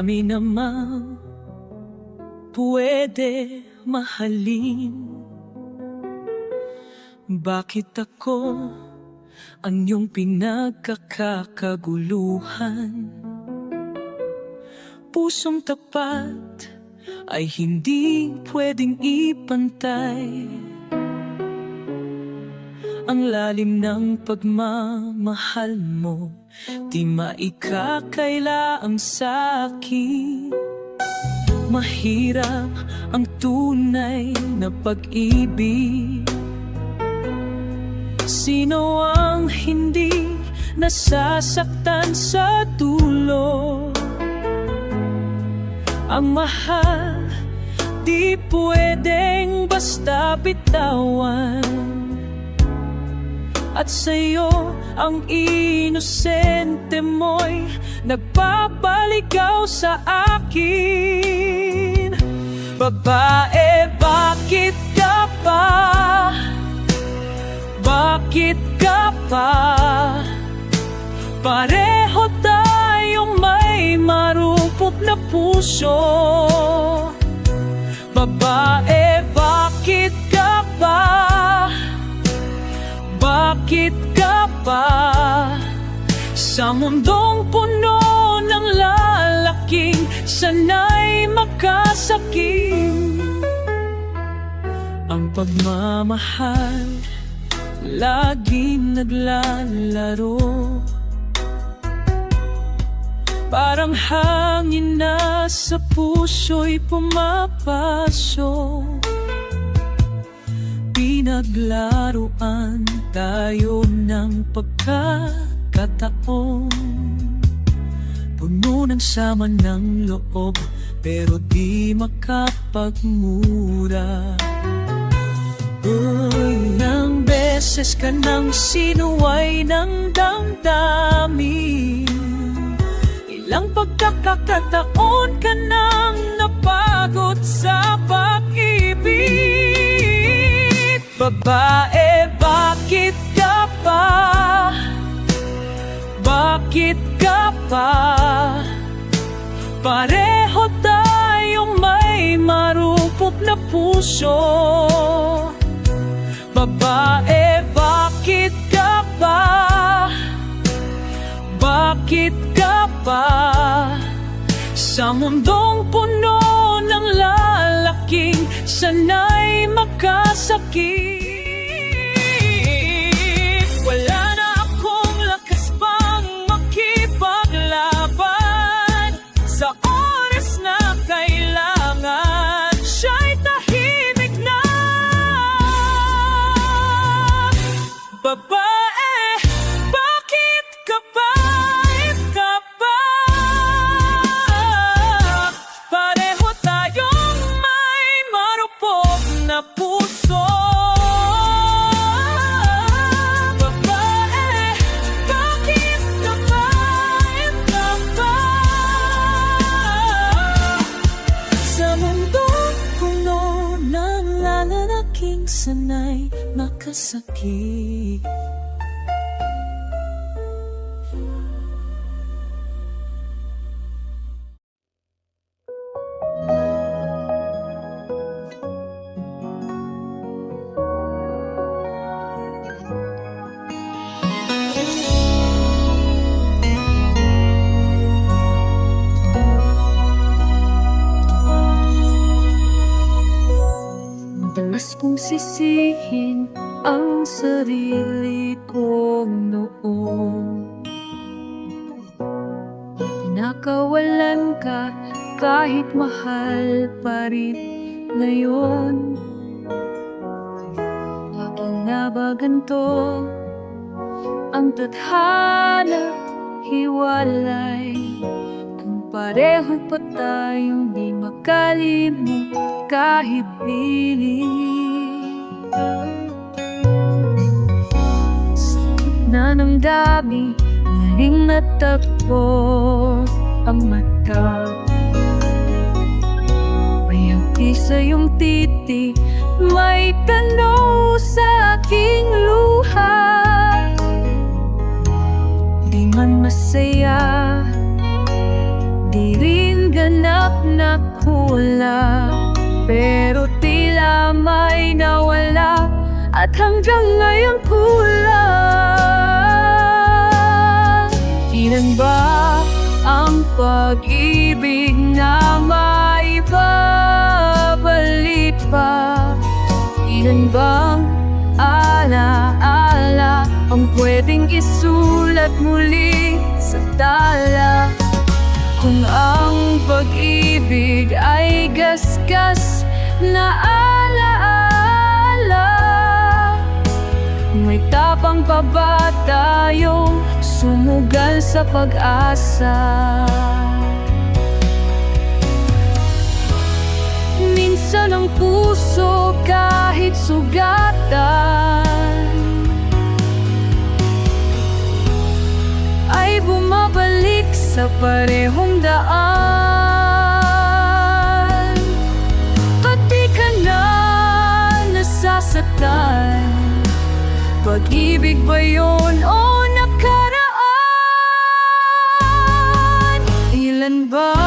Marami namang pwede mahalin Bakit ako ang iyong pinagkakaguluhan? Pusong tapat ay hindi pwedeng ipantay Ang lalim ng pagmamahal mo Di maikakailaang sa'kin. Mahirap ang tunay na pag-ibig. Sino ang hindi nasasaktan sa dulo? Ang mahal di pwedeng basta bitawan At sa'yo ang inosente mo'y nagpapaligaw sa akin Babae, bakit ka pa? Bakit ka pa? Pareho tayong may marupok na puso Babae, bakit Bakit ka pa? Sa mundong puno ng lalaking Sana'y makasakit Ang pagmamahal Laging naglalaro Parang hangin na sa puso'y pumapasok Pinaglaruan tayo ng pagkakataon. Puno ng sama ng loob Pero di makapagmura. Unang beses ka nang sinuway ng damdamin. Ilang pagkakataon ka nang napagod sa pag-ibig Babae, bakit ka pa? Bakit ka pa? Pareho tayong may marupok na puso Babae, bakit ka pa? Bakit ka pa? Sa mundong puno ng lalaking Sana'y makasakit makasakit Madalas kong sisihin ang sarili kong noon. Pinakawalan ka kahit mahal pa rin ngayon. Bakit nga ba ganito ang tadhana hiwalay. Kung pareho pa tayong di makalimot kahit pilit Na ng dami na ring natagpo ang mata. May hati sa iyong titi May tanaw sa aking luha. Di man masaya Di rin ganap na kulang Pero tila may nawala At hanggang ngayon kulang Ilan ba ang pag-ibig na maibabalik pa? Ilan bang ala-ala ang pwedeng isulat muli sa tala? Kung ang pag-ibig ay gasgas na ala-ala May tapang pa ba tayong sumugal sa pag-asa? Minsan ang puso kahit sugatan Ay bumabalik sa parehong daan Pati ka na nasasaktan Pag-ibig ba yun o nakaraan? Ilan ba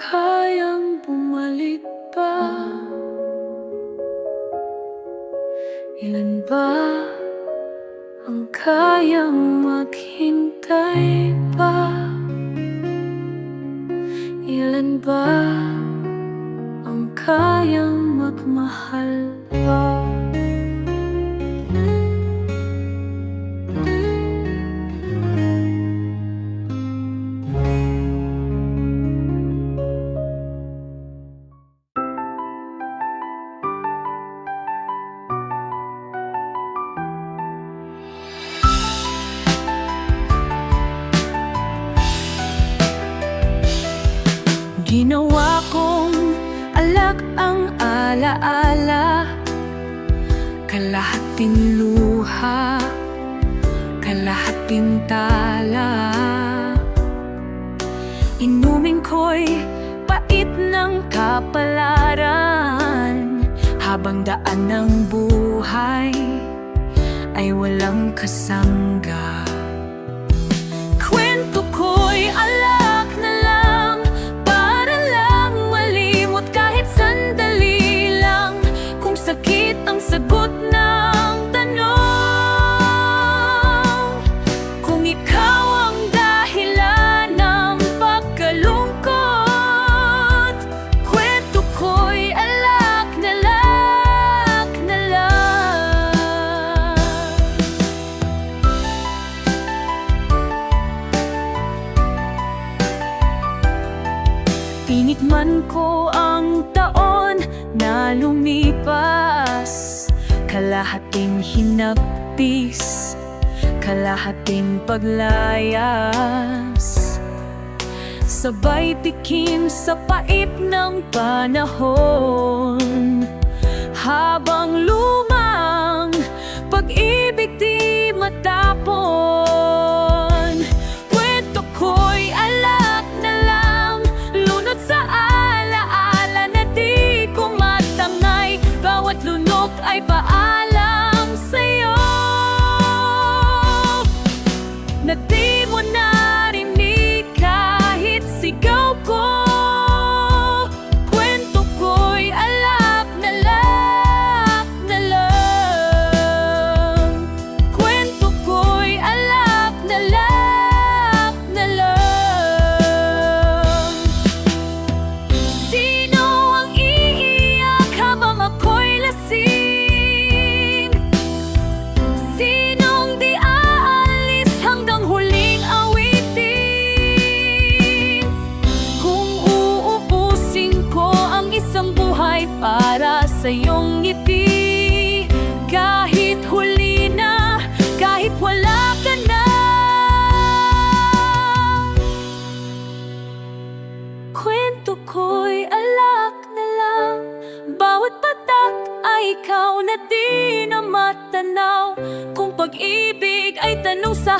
kayang bumalik pa? Ilan ba ang kayang maghintay pa? Ilan ba ang kayang magmahal alaala Kalahating luha Kalahating tala. Inumin ko'y pait ng kapalaran Habang daan ng buhay ay walang kasangga. Kwento ko'y alak Ang taon na lumipas. Kalahating hinagpis Kalahating paglayas. Sabay tikim sa pait ng panahon Habang lumang tanong sa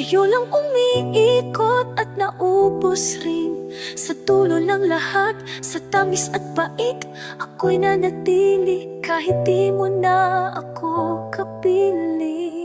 Sa'yo lang umiikot at naubos rin. Sa tulo ng lahat, sa tamis at bait Ako'y nanatili. Kahit di mo na ako kapiling